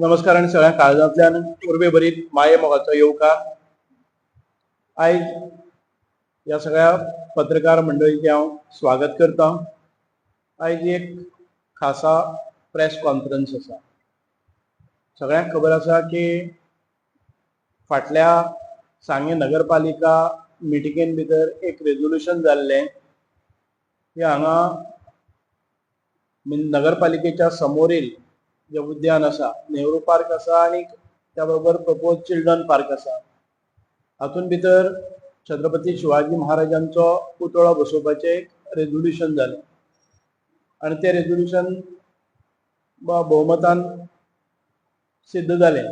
नमस्कार आणि सगळ्या काळजांतल्यान उर्बे भरीत माये मोगाचो येवकार आयज ह्या सगळ्या पत्रकार मंडळीचे हांव स्वागत करता. आयज एक खासा प्रेस कॉन्फरन्स आसा सगळ्यांक खबर आसा की फाटल्या सांगे नगरपालिका मिटिंगेन भितर एक रेजोल्युशन जाल्लें की हांगा नगरपालिकेच्या समोरील जे उद्यान आसा नेहरू पार्क आसा आणि त्या बरोबर प्रपोज चिल्ड्रन पार्क आसा हातून भितर छत्रपती शिवाजी महाराजांचो पुतळो बसोवपाचें एक रेजोल्युशन जालें आणि तें रेजोल्युशन भोवमतान सिद्ध जालें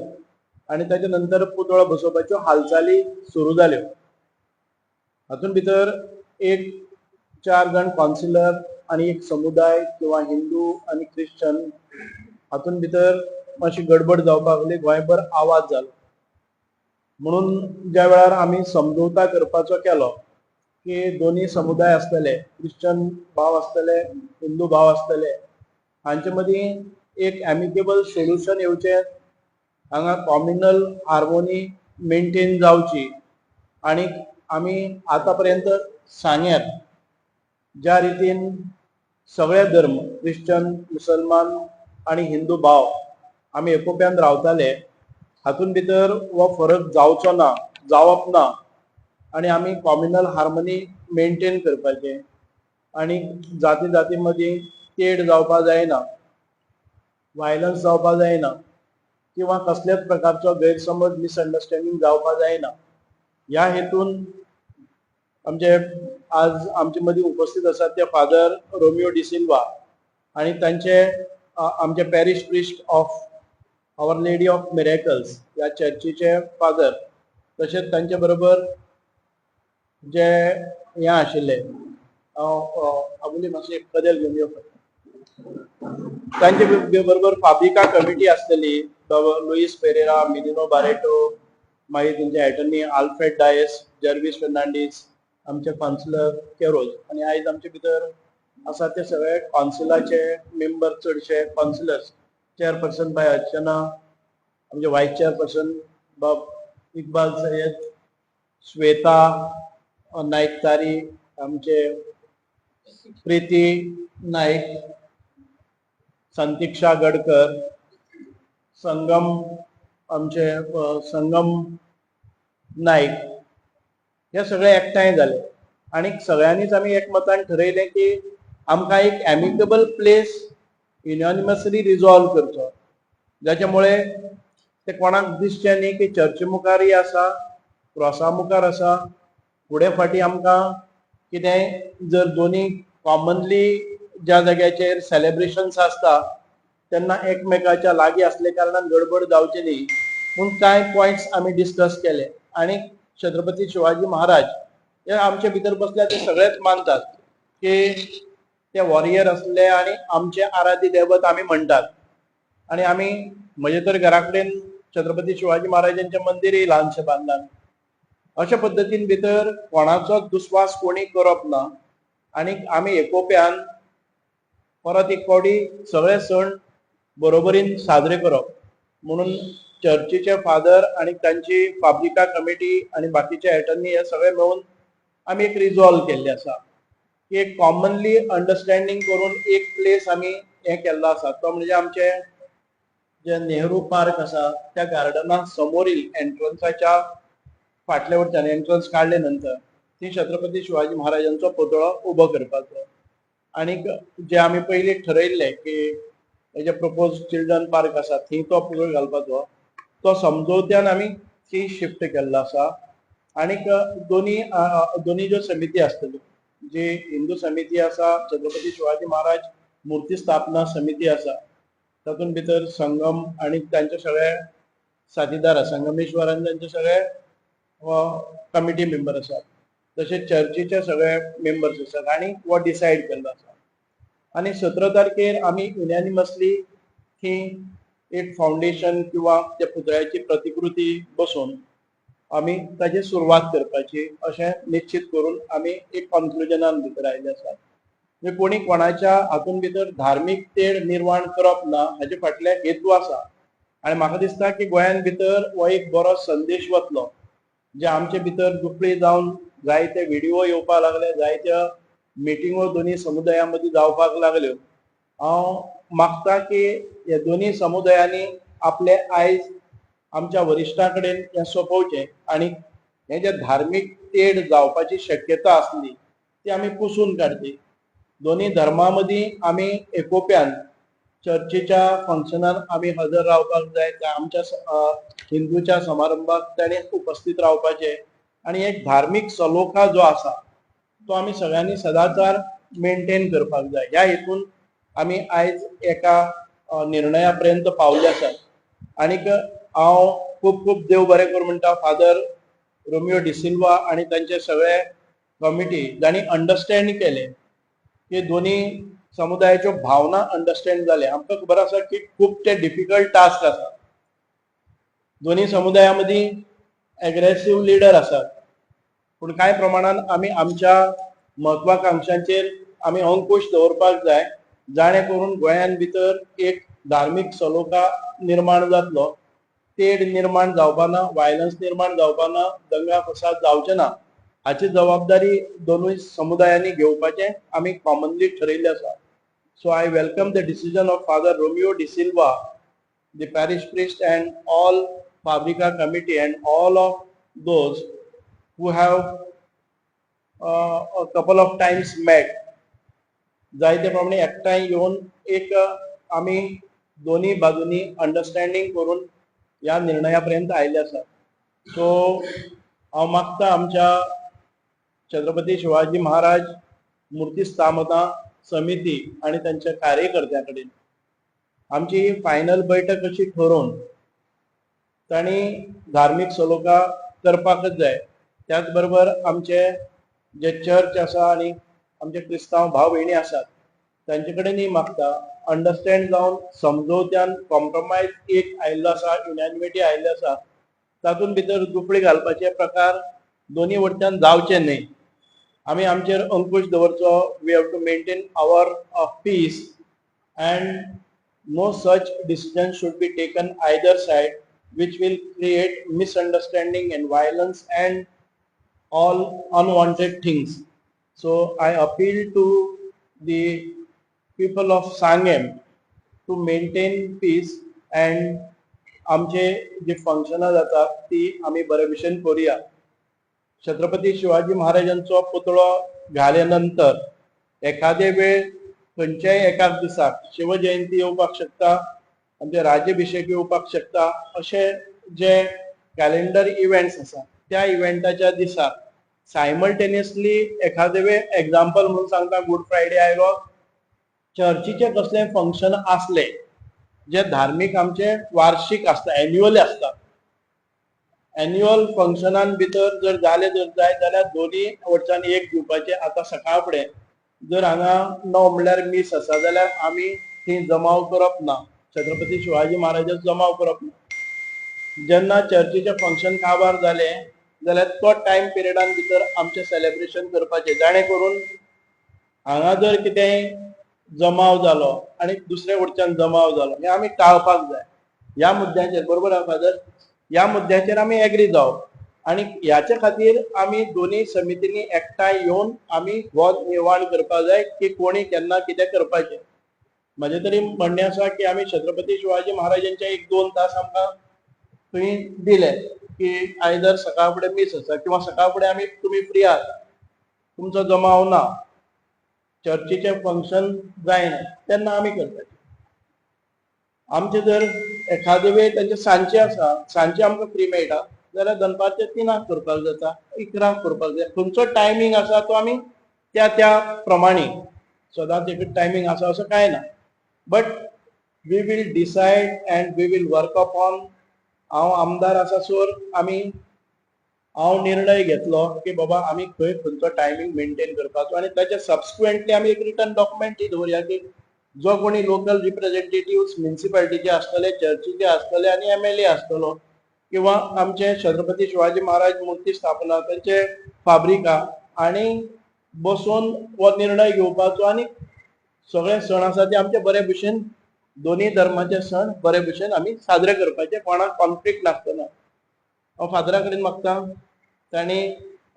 आणि ताच्या नंतर पुतळो बसोवपाच्यो हालचाली सुरू जाल्यो हातून भितर एक चार जाण कावन्सिलर आणि एक समुदाय किंवा हिंदू आणि ख्रिश्चन हातून भितर मातशी गडबड जावपाक लागली गोंयभर आवाज जालो म्हणून ज्या वेळार आमी समजोता करपाचो केलो की दोन्ही समुदाय आसतले क्रिश्चन भाव आसतले हिंदू भाव आसतले हांचे मदीं एक एमिकेबल सोल्युशन येवचें हांगा कॉम्युनल हार्मोनी मेंटेन जावची. आणि आमी आतां पर्यंत सांग्यात ज्या रितीन सगळे धर्म ख्रिश्चन मुसलमान आणि हिंदू भाव. आमी एकोप्यान रावताले. हातून भितर हो फरक जावचो ना जावप ना. आणि आमी कॉम्युनल हार्मनी मेंटेन करपाचे. आणि जाती जाती मदीं तेड जावपा जायना. वायलन्स जावपा जायना. किंवा कसल्याच प्रकारचो गैरसमज मिसअंडरस्टँडिंग जावपा जायना. ह्या हेतून आमचे आज आमचे मदीं उपस्थित आसात ते फादर रोमियो डिसिल्वा आणि तांचे आमचे parish priest of our lady of miracles ह्या चर्चीचे फादर तशेंच तांचे बरोबर जे हे आशिल्ले आबुली मातशें कदेल घेवन येवं तांचे बरोबर फाबिका कमिटी आसतली लुईस पेरेरा मिलिनो बारेटो मागीर तेंचे एटर्नी आल्फ्रेड डायस जर्वीस फेर्नांडीस आमचे काउन्सिलर केरोज आणि आयज आमचे भितर आसा ते सगळे काउन्सिलाचे मेंबर चडशे काउन्सिलर्स चेअरपर्सन बाय अर्चना आमचे व्हायस चेअरपर्सन बाब इकबाल सय्यद श्वेता नाईक तारी आमचे प्रीती नाईक संतिक्षा गडकर संगम आमचे संगम नाईक हे सगळे एकठांय झाले. आणि सगळ्यांनीच आम्ही एकमतान ठरयलें की आमकां एक एमिकेबल प्लेस युनॉनिमसली रिजॉल्व करचो. जाचे मुळे ते कोणाक दिसचें न्ही की चर्ची मुखारय आसा क्रॉसा मुखार आसा फुडें फाटीं आमकां कितें जर दोनी कॉमनली ज्या जाग्याचेर सेलेब्रेशन्स आसता तेन्ना एकमेकाच्या लागीं असले कारणान गडबड जावची न्ही म्हूण कांय पॉयंट्स आमी डिस्कस केले. आणि छत्रपती शिवाजी महाराज हे आमचे भितर बसल्या ते सगळेच मानतात की ते वॉरियर असले आणि आमचे आराध्य दैवत आमी म्हणटात आणि आमी म्हजे तर घरा कडेन छत्रपती शिवाजी महाराजांचें मंदिरय ल्हानशें बांदलां अशा पद्दतीन भितर कोणाचो दुस्वास कोणी करप ना. आणि आमी एकोप्यान परत एक फावटी सगळे सण बरोबरीन साजरे करप म्हणून चर्चीचे फादर आणि तांची फाब्रिका कमिटी आणि बाकीचे एटर्नी हे सगळे मेळून आमी एक रिजॉल्व केल्ले आसा एक कॉमनली अंडरस्टँडींग करून एक प्लेस आमी हे केल्लो आसा तो म्हणजे आमचे जे नेहरू पार्क आसा त्या गार्डना समोरील एंट्रन्साच्या फाटल्या वटच्यान एंट्रन्स काडले नंतर ती छत्रपती शिवाजी महाराजांचो पुतळो उबो करपाचो. आनीक जे आमी पयलीं ठरयल्ले की हेजे प्रपोज चिल्ड्रन पार्क आसा थंय तो पुतळो घालपाचो. तो समजोवत्यान आमी थंय शिफ्ट केल्लो आसा आनीक दोनी दोनी ज्यो समिती आसतल्यो जी हिंदू समिती आसा छत्रपती शिवाजी महाराज मुर्ती स्थापना समिती आसा तातूंत भितर संगम आणि तांचे सगळे साथीदार आसा संगमेश्वरान तांचे सगळे कमिटी मेंबर आसात तशेंच चर्चीचे सगळे मेंबर्स आसात आनी हो डिसायड केल्लो आसा आणि सतरा तारखेर आमी युनॅनिमसली ही एक फाउंडेशन किंवा त्या पुतळ्याची प्रतिकृती बसून आमी ताची सुरवात करपाची अशें निश्चित करून आमी एक कन्क्लुजनान भितर आयिल्ले आसात म्हणजे कोणी कोणाच्या हातून भितर धार्मीक तेड निर्माण करप ना हाचे फाटले हेतू आसा आणि म्हाका दिसता की गोंयान भितर हो एक बरो संदेश वतलो जे आमचे भितर दुखळी जावन जायते व्हिडिओ येवपाक लागले जायत्या मिटिंगो दोन्ही समुदाया मदीं जावपाक लागल्यो. हांव मागता की हे दोन्ही समुदायांनी आपले आयज आमच्या वरिश्ठां कडेन हें सोंपोवचें आणि हे जे धार्मीक तेड जावपाची शक्यता आसली ती आमी पुसून काडची दोन्ही धर्मा मदीं आमी एकोप्यान चर्चीच्या फंक्शनान आमी हजर रावपाक जाय आमच्या हिंदूच्या समारंभाक ताणें उपस्थित रावपाचें. आणि एक धार्मीक सलोखा जो आसा तो आमी सगळ्यांनी सदांचार मेंटेन करपाक जाय. ह्या हेतून आमी आयज एका निर्णया पर्यंत पावले आसात. आनीक हांव खूब खूब देव बरें करूं म्हणटा फादर रोमियो डिसिल्वा आणि तांचे सगळे कमिटी जाणी अंडरस्टँड केले. की दोन्ही समुदायाच्यो भावना अंडरस्टँड जाले आमकां खबर आसा की खूब ते डिफिकल्ट टास्क आसा. दोन्ही समुदाया मदीं एग्रेसिव्ह लिडर आसात. पूण कांय प्रमाणान आमी आमच्या म्हत्वाकांक्षांचेर आमी अंकुश दवरपाक जाय. जाणे करून गोंयान भितर एक धार्मीक सलोखा निर्माण जातलो. तेड निर्माण जावपा ना वायलन्स निर्माण जावपा ना दंगा फसाद जावचे ना हाची जबाबदारी दोनूय समुदायांनी घेवपाचें आमी कॉमनली ठरयिल्लें आसा. So I welcome the decision of father Romeo D'Silva the parish priest and all फाब्रिका committee and all of those who have uh, a couple of times met. जायते प्रमाणे एकठांय येवन एक आमी दोन्ही बाजूनी अंडरस्टँडिंग करून ह्या निर्णया पर्यंत आयले आसा सो हांव मागता आमच्या छत्रपती शिवाजी महाराज मूर्ती स्थापना समिती आणि त्यांच्या कार्यकर्त्यां कडेन आमची फायनल बैठक अशी ठरोवन तांणी धार्मीक सलोका करपाकच जाय. त्याच बरोबर आमचे जे चर्च आसा आणि आमचे क्रिस्तांव भाव भयणी आसात तांचे कडेनय मागता अंडरस्टेंड जाऊन समजवत्यान कॉम्प्रोमाइज एक आयल्लो आसा युनानिमिटी आयल्ली आसा तातूंत भितर दुपडी घालपाचे प्रकार दोनी वटच्यान जावचे न्ही. आमी आमचेर अंकुश दवरचो we have to maintain our of peace and no such decision should be taken either side which will create misunderstanding and violence and all unwanted things so I appeal to the people of Sangam to maintain peace and आमचे जे फंक्शनां जातात ती आमी बरे भशेन करूया. छत्रपती शिवाजी महाराजांचो पुतळो घाले नंतर एखादे वेळ खंयच्याय एकाच दिसाक शिवजयंती येवपाक शकता आमचे राज्यभिषेक येवपाक शकता अशे जे कॅलेंडर इव्हेंट्स आसा त्या इव्हेंटाच्या दिसाक सायमल्टेनियसली एखादे वेळ एक्झाम्पल म्हणून सांगता गुड फ्रायडे आयलो चर्चीचे कसले फंक्शन असले जे धार्मीक आमचे वार्षिक आसता एन्युअली आसता एन्युअल फंक्शनान भितर जर जाले जर जाय जाल्यार दोन्ही वर्सांनी एक दिवपाचे आता सकाळ फुडें. जर हांगा णव म्हणल्यार मीस आसा जाल्यार आमी थंय जमाव करप ना. छत्रपती शिवाजी महाराजाचो जमाव करप ना. जेन्ना चर्चीचे फंक्शन काबार जाले जाल्यार तो टायम पिरियडान भितर आमचे सेलेब्रेशन करपाचे. जाणे करून हांगा जर कितेंय जमाव जालो आनी दुसरे वटच्यान जमाव जालो हे आमी टाळपाक जाय. ह्या मुद्द्याचेर बरोबर आहा फादर? ह्या मुद्द्याचेर आमी एग्री जावप आणि ह्याच्या खातीर आमी दोन्ही समितींनी एकठांय येवन आमी हो निवाड करपाक जाय की कोणी केन्ना कितें करपाचें. म्हजे तरी म्हणणें आसा की आमी छत्रपती शिवाजी महाराजांचे एक दोन तास आमकां थंय दिले की आयदर सकाळ फुडें मीस आसा किंवा सकाळ फुडें आमी तुमी फ्री आहात. तुमचो जमाव ना. चर्चीचे फंक्शन जायना तेन्ना आमी करतात आमचे जर एखादे वेळ तांचे सांचे आसा सांचे आमकां फ्री मेळटा जाल्यार दनपारचे तिनाक करपाक जाता इकरांक करपाक जाय खंयचो टायमींग आसा तो आमी त्या त्या प्रमाणे सदांच एक टायमींग आसा असो कांय ना. But we will decide and we will work on हांव आमदार आसा सोर आमी हांव निर्णय घेतलो की बाबा आमी खंय खंयचो टायमींग मेंटेन करपाचो आनी ताचे सबस्क्वेंटली आमी एक रिटर्न डॉक्युमेंट दवरया की जो कोणी लोकल रिप्रेझेंटेटिव्ह म्युन्सिपाल्टीचे आसतले चर्चीचे आसतले आनी एम एल ए आसतलो किंवा आमचे छत्रपती शिवाजी महाराज मूर्ती स्थापना त्यांचे फाब्रिका आणि बसून हो निर्णय घेवपाचो आणि सगळे सण आसा ते आमचे बरे भशेन दोन्ही धर्माचे सण बरे भशेन आमी साजरे करपाचे कोणाक कॉन्फ्लिक्ट नासतना. हांव फादरा कडेन मागता. तांणी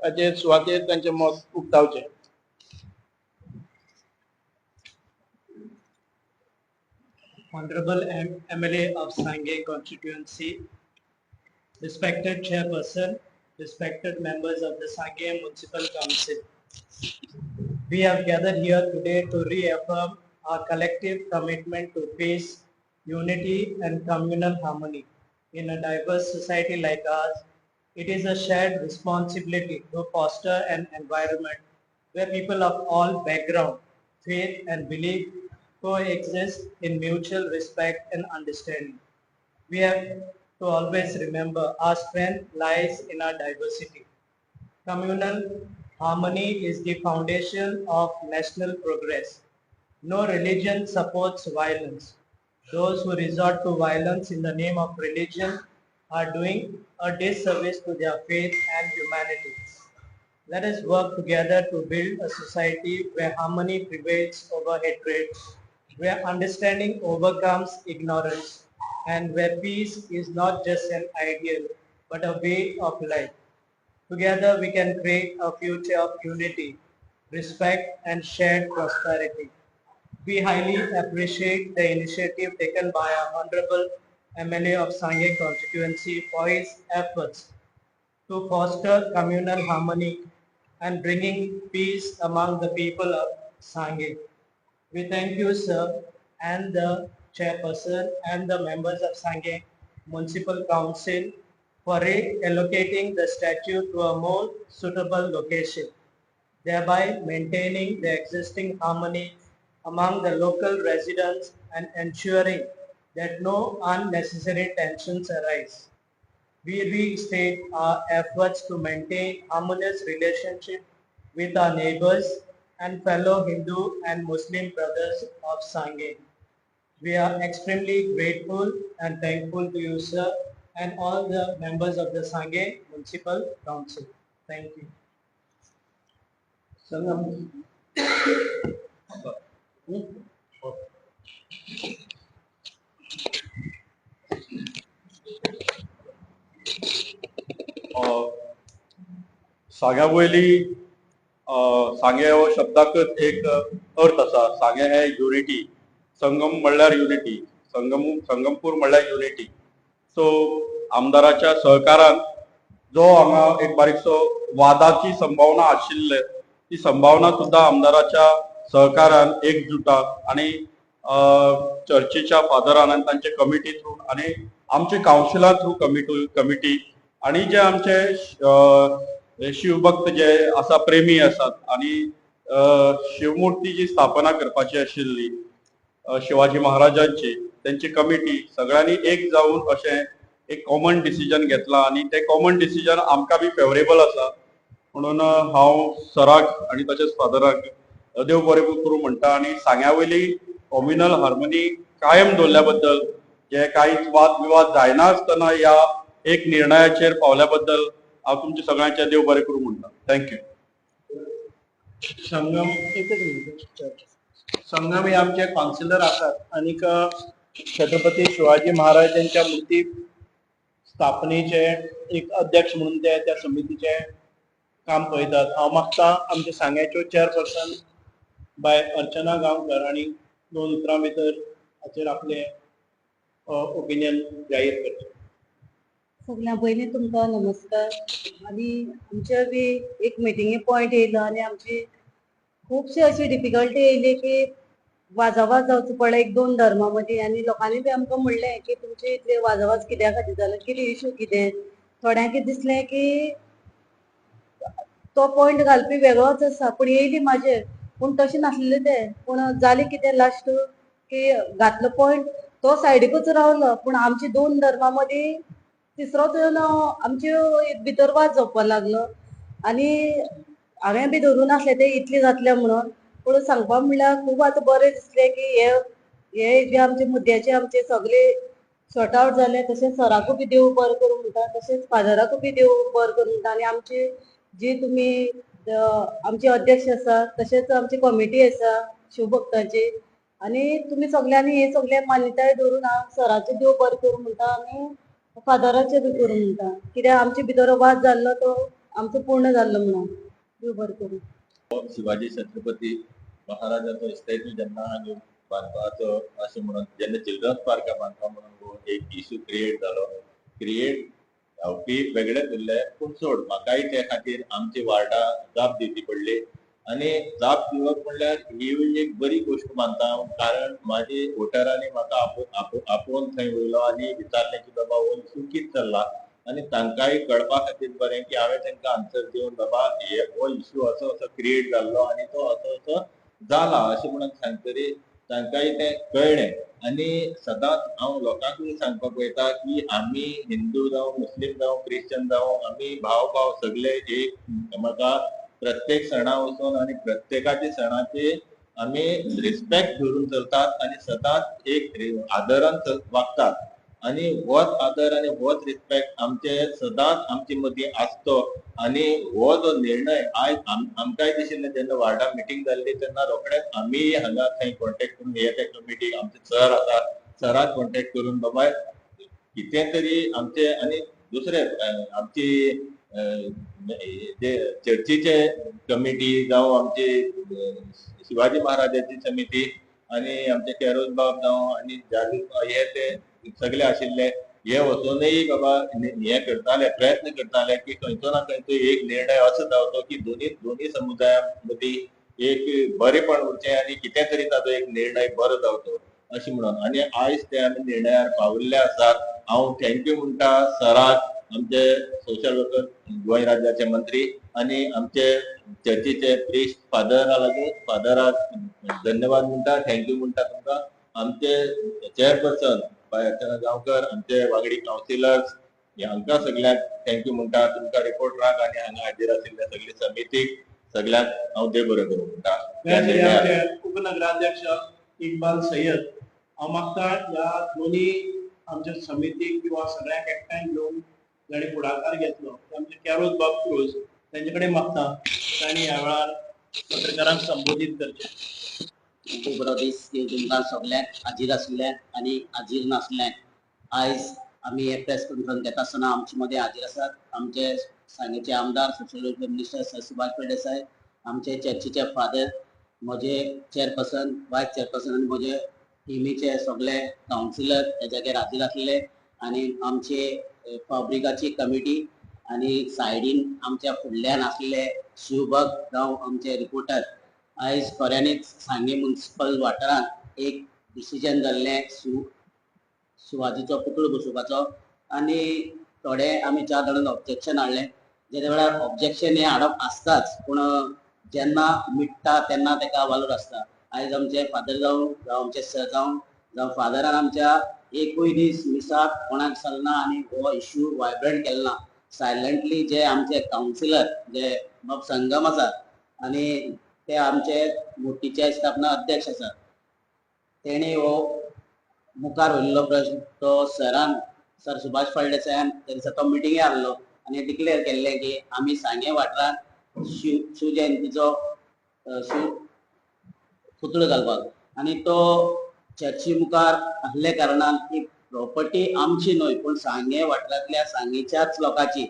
हाचे सुवातेर तांचें मत उक्तावचें Honorable M- MLA of Sangay constituency, respected chairperson, respected members of the Sangay Municipal Council. We have gathered here today to reaffirm our collective commitment to peace, unity and communal harmony. In a diverse society like ours, it is a shared responsibility to foster an environment where people of all background, faith and belief coexist in mutual respect and understanding. We have to always remember our strength lies in our diversity. Communal harmony is the foundation of national progress. No religion supports violence. Those who resort to violence in the name of religion are doing a disservice to their faith and humanity. Let us work together to build a society where harmony prevails over hatred, where understanding overcomes ignorance, and where peace is not just an ideal, but a way of life. Together we can create a future of unity, respect, and shared prosperity. We highly appreciate the initiative taken by our Honorable MLA of Sangay constituency for his efforts to foster communal harmony and bringing peace among the people of Sangay. We thank you, sir, and the chairperson and the members of Sangay Municipal Council for reallocating the statue to a more suitable location, thereby maintaining the existing harmony among the local residents and ensuring that no unnecessary tensions arise. We restate our efforts to maintain harmonious relationship with our neighbors and fellow Hindu and Muslim brothers of Sangin. We are extremely grateful and thankful to you, sir, and all the members of the Sangin Municipal Council. Thank you. Sangam. Hmm? सांग्या वयली सांगे हो शब्दाकच एक अर्थ आसा सांगे हे unity संगम म्हणल्यार unity संगम संगमपूर म्हणल्यार युनिटी सो आमदाराच्या सहकारान जो हांगा एक बारीकसो वादाची संभावना आशिल्ले ती संभावना सुद्धा आमदाराच्या सहकारान एकजुटाक आणि अ, चर्चीच्या फादरान आणि तांचे कमिटी थ्रू आणि आमचे कावन्सिला थ्रू कमिटी कमिटी आणि जे आमचे शिवभक्त जे आसा प्रेमी आसात आणि शिवमूर्ती जी स्थापना करपाची आशिल्ली शिवाजी महाराजांची त्यांची कमिटी सगळ्यांनी एक जावन अशें एक कॉमन डिसिजन घेतला आणि ते कॉमन डिसिजन आमकां बी फेवरेबल आसा. म्हणून हांव सराक आणि तशेंच फादराक देव बरें करूं म्हणटा आणि सांग्या वयली कॉम्युनल हार्मनी कायम दवरल्या बद्दल जे कांयच वाद विवाद जायना आसतना ह्या एक निर्णयाचेर पावल्या बद्दल हांव तुमच्या सगळ्यांचे देव बरें करूं म्हणटा थँक्यू संगम एकच मिनिट संगम हे आमचे काउन्सिलर आसात आनीक छत्रपती शिवाजी महाराजांच्या मूर्ती स्थापनेचे एक अध्यक्ष म्हणून ते त्या समितीचे काम पळयतात हांव मागता आमचे सांग्याच्यो चेअरपर्सन बाय अर्चना गांवकर आणि दोन उतरां भितर हाचेर आपले ओपिनियन जाहीर करचे सगळ्या पयलीं तुमकां नमस्कार. आनी आमच्या बी एक मिटिंगे पॉयंट येयलो आनी आमची खुबशी अशी डिफिकल्टी येयली की वाजावाज जावचो पडलो एक दोन धर्मा मदीं आनी लोकांनी बी आमकां म्हणलें की तुमचे इतले वाजावाज कित्या खातीर जालो कितें इश्यू कितें थोड्यांक कितें दिसलें की तो पॉयंट घालपी वेगळोच आसा पूण येयली म्हाजेर पूण तशें नासलें तें. पूण जालें कितें लास्ट की घातलो पॉयंट तो सायडीकूच रावलो पूण आमची दोन धर्मा मदीं तिसरो येवन आमच्यो भितर वाद जावपाक लागलो. आनी हांवें बी धरून नासलें तें इतलें जातलें म्हणून. पूण सांगपा म्हणल्यार खूब आतां बरें दिसलें की हे हे जे आमचे मुद्द्याचे आमचे सगळे शॉर्ट आवट जाले तशेंच सराकूय बी देव बरें करूं म्हणटा तशेंच फादराकूय बी देव बरें करूं म्हणटा आनी आमची जी तुमी आमचे अध्यक्ष आसा तशेंच आमची कमिटी आसा शिवभक्तांची. आनी तुमी सगळ्यांनी हे सगळे मान्यताय धरून हांव सराचे देव बरें करूं म्हणटा आनी फादराचे बी करूं म्हणटा कित्याक आमचे भितर वाद जाल्लो तो आमचो पूर्ण जाल्लो म्हणून. देव बरें करूं शिवाजी छत्रपती महाराजाचो इस्टेट जेन्ना हांगा बांदपाचो अशें म्हणून जेन्ना चिल्ड्रन्स पार्का बांदपा म्हणून एक इशू क्रिएट जालो क्रिएट जावपी वेगळेच उरले पूण सोड. म्हाकाय ते खातीर आमची वार्डा जाप दिवची पडली. आनी जाप दिवप म्हणल्यार ही एक बरी गोश्ट मानता हांव. कारण म्हाजी वोटरांनी म्हाका आपोवन आपोवन आपोवन थंय वयलो आनी विचारलें की बाबा हो चुकीत चल्ला. आनी तांकांय कळपा खातीर बरें की हांवें तांकां आन्सर दिवन बाबा हे हो इश्यू असो असो क्रिएट जाल्लो आनी तो असो असो जाला अशें म्हणून सांगतरी तांकांय तें कळ्ळें. आनी सदांच हांव लोकांकूय सांगपाक वयता की आमी हिंदू जावं मुस्लीम जावं क्रिश्चन जावं आमी भाव भाव सगळे एक म्हाका प्रत्येक सणा वचून आनी प्रत्येकाचे सणाची आमी रिस्पेक्ट धरून चलतात आनी सदांच एक आदरान चल- वागतात. आनी होच आदर आनी होच रिस्पेक्ट आमचे सदांच आमचे मदीं आसतो आनी हो जो निर्णय आयज आम- आमकांय दिशिल्लें जेन्ना वार्डा मिटींग जाल्ली तेन्ना रोखडेंच आमी हांगा थंय कॉन्टेक्ट करून हे ते कमिटी आमचे सर आसा सराक कॉन्टेक्ट करून बाबा कितें तरी आमचे आनी दुसरें आमची जे चर्चीचे कमिटी जावं आमची शिवाजी महाराजाची समिती आनी आमचे कॅरोज बाब जावं आनी जादू हे ते सगळे आशिल्ले हे वचूनय बाबा हे करताले प्रयत्न करताले की खंयचो ना खंयचो एक निर्णय असो जावचो की दोन्ही दोन्ही समुदाया मदीं एक बरेपण उरचें आनी कितें तरी ताचो एक निर्णय बरो जावचो अशें म्हणून. आनी आयज ते आमी निर्णयार पाविल्ले आसात. हांव थँक्यू म्हणटा सराक. आमचे सोशल वर्कर गोंय राज्याचे मंत्री आनी आमचे चर्चीचे प्रिस्ट फादरा लागून फादराक धन्यवाद म्हणटा थँक्यू म्हणटा तुमकां आमचे. चेअरपर्सन अर्चना गांवकर आमचे वांगडी कावन्सिलर्स हांकां सगळ्यांक थँक्यू म्हणटा तुमकां रिपोर्टराक आनी हांगा हाजीर आशिल्ल्या सगळे समितीक सगळ्यांक हांव देव बरें करूं म्हणटा उपनगराध्यक्ष इक्बाल सय्यद हांव मागता ह्या दोन्ही आमच्या समितीक किंवा सगळ्यांक एकठांय घेवन जाणी फुडाकार घेतलो. आमचे कॅरोज बाब क्रूज तांचे कडेन मागता तांणी ह्या वेळार पत्रकारांक संबोधीत करचे खूब बरो दीस की तुमकां सगळ्यांक हाजीर आसल्याक आनी हाजीर नासल्यांक आयज आमी हे प्रेस कॉन्फरन्स घेता आसतना आमचे मदें हाजीर आसात आमचे सांगेचे आमदार social welfare minister sir Subhash Phaldesai आमचे चर्चीचे फादर म्हजे चेअरपर्सन वायस चेअरपर्सन आनी म्हजे टिमीचे सगळे कावन्सिलर हे जाग्यार हाजीर आसले आनी आमचे फाब्रिकाची कमिटी आनी सायडीन आमच्या फुडल्यान आसले शिवभग जावं आमचे रिपोर्टर आयज खऱ्यांनीच सांगे मुन्सिपल वाठारांत एक डिसिजन जाल्लें शिव शिवाजीचो पुतळो बसोवपाचो. आनी थोडे आमी चार जाणांनी ऑब्जेक्शन हाडलें जेदे वेळार ऑब्जेक्शन हें हाडप आसताच पूण जेन्ना मिट्टा तेन्ना तेका वालोर आसता. आयज आमचे फादर जावं जावं आमचे सर जावं जावं फादरान आमच्या एकूय दीस मिसाक कोणाक चलना आनी हो इश्यू वायब्रंट केलो ना सायलंटली जे आमचे कावन्सिलर जे बाब संगम आसात आनी ते आमचे मोठीचे स्थापना अध्यक्ष आसात तेणी हो मुखार व्हेल्लो प्रश्न. तो सरान सर सुभाष फळदेसायान त्या दिसा तो मिटिंगे आहलो आनी डिक्लेअर केल्लें की आमी सांगे वाठारांत शिव शिवजयंतीचो जयंतीचो शिव पुतळो घालपाक. आनी तो चर्ची मुखार आसले कारणान ही प्रॉपर्टी आमची न्हय पूण सांगे वाठारांतल्या सांगेच्याच लोकांची.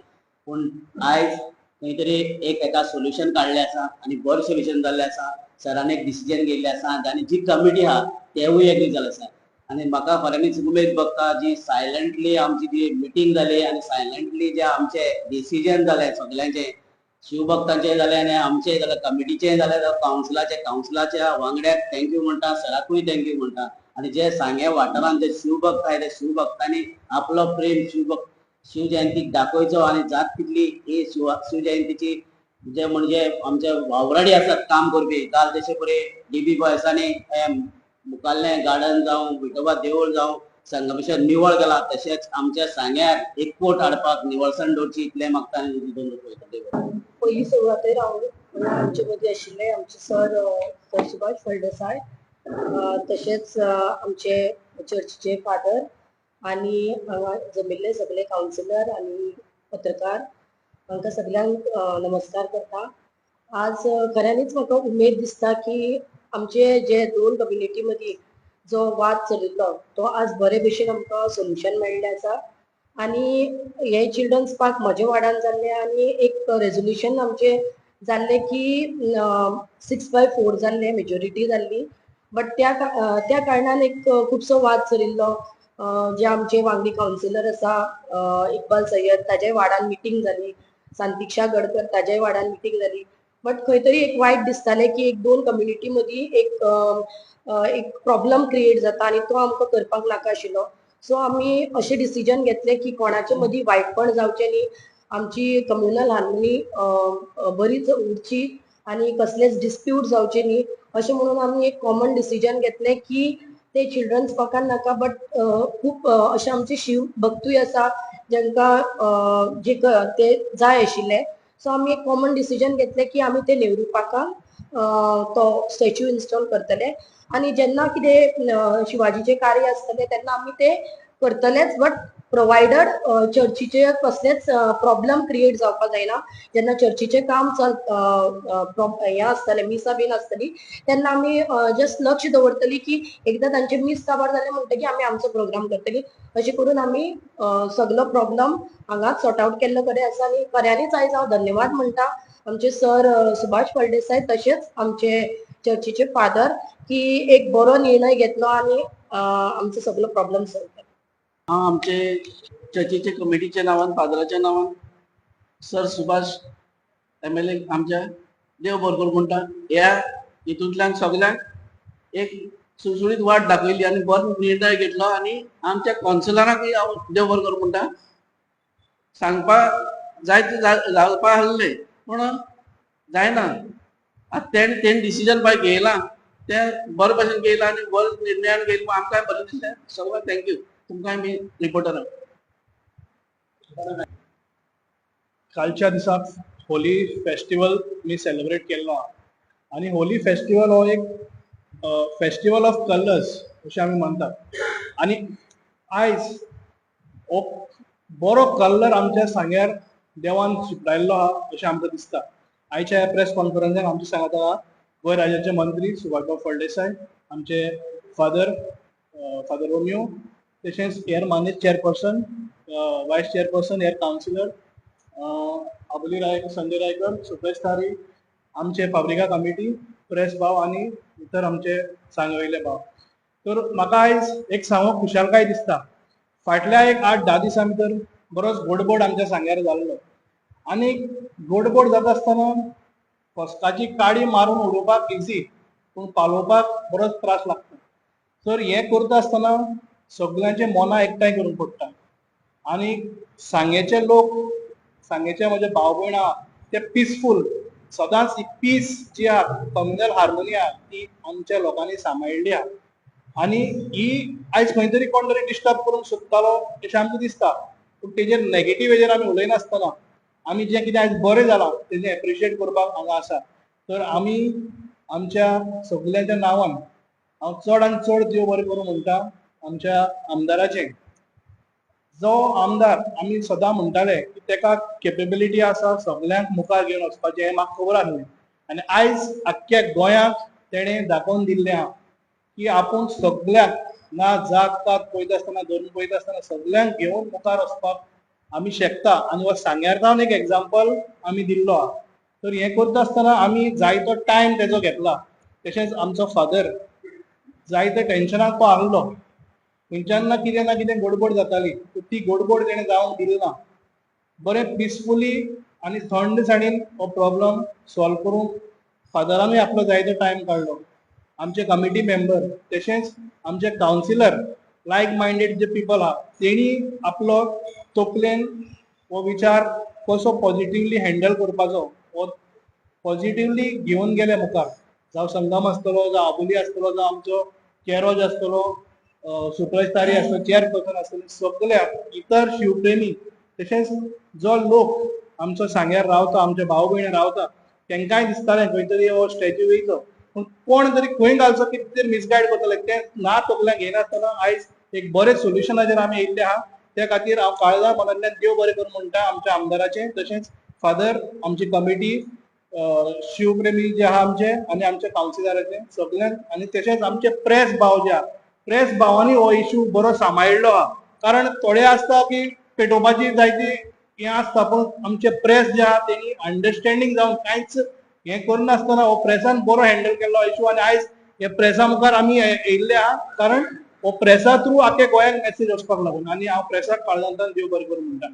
पूण आयज खंय तरी एक एका सोल्युशन काडलें आसा आनी बरें सोल्युशन जाल्लें आसा सरान एक डिसिजन घेतलें आसा आनी जी कमिटी आहा तेवूय एग्री जालें आसा आनी म्हाका खऱ्यांनीच उमेद भोगता जी सायलंटली आमची जी मिटींग जाली आनी सायलंटली जे आमचे डिसिजन जाले सगळ्यांचे शिवभक्तांचे जाले आनी आमचे जाल्यार कमिटीचे जाले कावन्सिलाचे कावन्सिलाच्या वांगड्याक थँक्यू म्हणटा सराकूय थँक्यू म्हणटा आनी जे सांगे वाठारांत जे शिवभक्त आहाय शिव शिवभक्तांनी आपलो प्रेम शिवभक्त शिवजयंतीक दाखोवचो आनी जात तितली ही शिव शिवजयंतीची जे म्हणजे आमचे वावराडी आसात काम करपी. काल जशे बरे डीबी बॉयसांनी मुखाल्ले गार्डन जावं विठोबा देवूळ जावं संगमेश्वर निवळ केला. तशेंच आमच्या सांग्यार एकवट हाडपाक निवळसाण दवरची इतलें मागता आनी दोन वयता देव सुरवातेर हांव आमचे मदीं आशिल्ले आमचे सर सर सुभाष फळदेसाय तसेच तशेंच आमचे चर्चीचे फादर आनी हांगा जमिल्ले सगळे कावन्सिलर आनी पत्रकार हांकां सगळ्यांक नमस्कार करता. आज खऱ्यांनीच म्हाका उमेद दिसता की आमचे जे दोन कम्युनिटी मदीं जो वाद चलिल्लो तो आज बरे भशेन आमकां सोल्युशन मेळ्ळें आसा. आनी हे चिल्ड्रन्स पार्क म्हज्या वाड्यान जाल्ले आनी एक रेजोल्युशन आमचे जाल्ले की सिक्स बाय फोर जाल्ले मेजॉरिटी जाल्ली. बट त्या त्या कारणान एक खुबसो वाद चलिल्लो जे आमचे वांगडी कावन्सिलर आसा इक्बाल सय्यद ताज्याय वाडान मिटींग जाली सांतिक्षा गडकर ताज्याय वाडान मिटींग जाली बट खंय तरी एक वायट दिसतालें की एक दोन कम्युनिटी मदीं एक एक प्रॉब्लम क्रिएट जाता आनी तो आमकां करपाक नाका आशिल्लो सो आमी अशें डिसिजन घेतलें की कोणाचे मदीं वायटपण जावचें न्ही आमची कम्युनल हार्मोनी बरीच उरची आनी कसलेच डिस्प्यूट जावचे न्ही. अशें म्हणून आमी एक कॉमन डिसिजन घेतलें की ते चिल्ड्रन्स पार्कान नाका बट खूब अशें आमचे शिव भक्तूय आसा जांकां जे ते जाय आशिल्ले. सो आमी एक कॉमन डिसिजन घेतलें की आमी ते नेहरू पार्कान तो स्टॅच्यू इन्स्टॉल करतले. आनी जेन्ना कितें शिवाजीचे कार्य आसतले तेन्ना आमी ते करतलेच बट प्रोवायडड चर्चीचे कसलेच प्रॉब्लेम क्रिएट जावपाक जायना जेन्ना चर्चीचे काम चल हें आसतलें मिसा बीन आसतली तेन्ना आमी जस्ट लक्ष दवरतली की एकदां तांचे मीस काबार जाले म्हणटकीर आमी आमचो प्रोग्राम करतली. अशें करून आमी सगलो प्रॉब्लम हांगाच सॉर्ट आवट केल्लो कडेन आसा आनी खऱ्यांनीच आयज हांव धन्यवाद म्हणटा आमचे सर सुभाष फळदेसाय तशेंच आमचे चर्चीचे फादर की एक बरो निर्णय घेतलो आनी आमचो सगलो प्रॉब्लम सॉल्व हा हांव आमचे चर्चीचे कमिटीच्या नांवान फादराच्या नांवान sir Subhash M L A आमच्या देव बरोबर म्हणटा ह्या हितूंतल्यान सगल्यांक एक सुळसुळीत वाट दाखयली आनी बरो निर्णय घेतलो आनी आमच्या कॉन्सिलराकूय हांव देव बरोबर म्हणटा सांगपाक जायते जावपा आसले पूण जायना. आतां तेणें तेणें डिसिजन बाय घेयलां तें बरे भशेन घेयलां आनी बरे निर्णयान घेयला आमकांय बरें दिसलें सगळ्यांक थँक्यू तुमकां मी रिपोर्टर कालच्या दिसाक होली फेस्टिवल मी सेलिब्रेट केल्लो आहा. आनी होली फेस्टिवल हो एक फेस्टिवल ऑफ कलर्स अशें आमी म्हणटात आनी आयज हो बरो कलर आमच्या सांग्यार देवान शिपडायल्लो आहा अशें आमकां दिसता आयच्या ह्या प्रेस कॉन्फरन्सान आमचे सांगत आहा गोंय राज्याचे मंत्री सुभाषबाब फळदेसाय आमचे फादर फादर रोमियो तशेंच हेर मानेज चेअरपर्सन वायस चेअरपर्सन हेर कावन्सिलर आबोली राय संजय रायकर सुप्रेश तारी आमचे फाब्रिका कमिटी प्रेस भाव आनी इतर आमचे सांगवेले भाव. तर म्हाका आयज एक सांगूक खुशालकाय दिसता? फाटल्या एक आठ धा दिसां भितर बरोच घोडबोड आमच्या सांग्यार जाल्लो. आनी घोडबोड जाता आसतना फस्काची काडी मारून उडोवपाक इजी पूण पालोवपाक बरोच त्रास लागता. तर हें करता आसतना सगळ्यांचे मनां एकठांय करून पडटा आनी सांगेचे लोक सांगेचे म्हजे भाव भयण आहा ते पिसफूल सदांच ही पीस जी आहा कम्युनल हार्मोनी आहा ती आमच्या लोकांनी सांबाळिल्ली आहा. आनी ही आयज खंय तरी कोण तरी डिस्टर्ब करूंक सोदतालो अशें आमकां दिसता. पूण तेजेर नेगेटीव हेजेर आमी उलयनासतना आमी जें कितें आयज बरें जालां तेजें एप्रिशिएट करपाक हांगा आसा तर आमी आमच्या सगळ्यांच्या नांवान हांव चड आनी चड देव बरें करूं म्हणटा आमच्या आमदाराचे. जो आमदार आमी सदां म्हणटाले की तेका केपेबिलिटी आसा सगल्यांक मुखार घेवन वचपाचें हें म्हाका खबर आसलें आनी आयज आख्ख्या गोंयाक तेणें दाखोवन दिल्लें आहा की आपूण सगल्यांक ना जात पात पळयता आसतना धरून पळयता आसतना सगल्यांक घेवन मुखार वचपाक आमी शकता. आनी हो सांग्यारकावन एक एग्जाम्पल आमी दिल्लो आहा तर हें करता आसतना आमी जायतो टायम तेजो घेतला. तशेंच आमचो फादर जायते टेन्शनाक तो आहलो थंयच्यान ना कितें ना कितें गडबड जाताली. ती गडबड तेणें जावंक दिली ना. बरें पिसफुली आनी थंडसाणीन हो प्रॉब्लम सॉल्व करूंक फादरानूय आपलो जायतो टायम काडलो आमचे कमिटी मेंबर तशेंच आमचे कावन्सिलर लायक मायंडेड जे पिपल आहा तेणी आपलो तकलेन हो विचार कसो पॉझिटिव्हली हँडल करपाचो हो पॉझिटिव्हली घेवन गेले मुखार. जावं संगम आसतलो जावं आबोली आसतलो जावं आमचो केरोज आसतलो सुप्रेश तारी आसतलो चेअरपर्सन आसतले सगळ्याक इतर शिवप्रेमी तशेंच जो लोक आमचो सांग्यार रावता आमचे भाव भयणी रावता तेंकाय दिसतालें खंय तरी हो स्टॅच्यू वयचो पूण कोण तरी खंय घालचो कितें तरी मिसगायड करतले तें ना तकल्यान घेयनासतना आयज एक बरे सोल्युशनाचेर आमी येयल्ले आहा त्या खातीर हांव काळजा मनांतल्यान देव बरें करूं म्हणटा आमच्या आमदाराचें. तशेंच फादर आमची कमिटी शिवप्रेमी जे आहा आमचे आनी आमच्या कावन्सिलराचे सगळ्यांक आनी तशेंच आमचे प्रेस भाव जे आहा प्रेस भावांनी हो इश्यू बरो सांबाळिल्लो आहा कारण थोडे आसता की पेटोवपाची जायती हें आसता पूण आमचे प्रेस जे आहा तेणी अंडरस्टँडींग जावन कांयच हें करनासतना हो प्रेसान बरो हँडल केल्लो इश्यू आनी आयज हे प्रेसा मुखार आमी येयल्ले आहा कारण हो प्रेसा थ्रू आख्या गोंयाक मॅसेज वचपाक लागून. आनी हांव प्रेसाक काळजांतल्यान देव बरें करूं म्हणटा.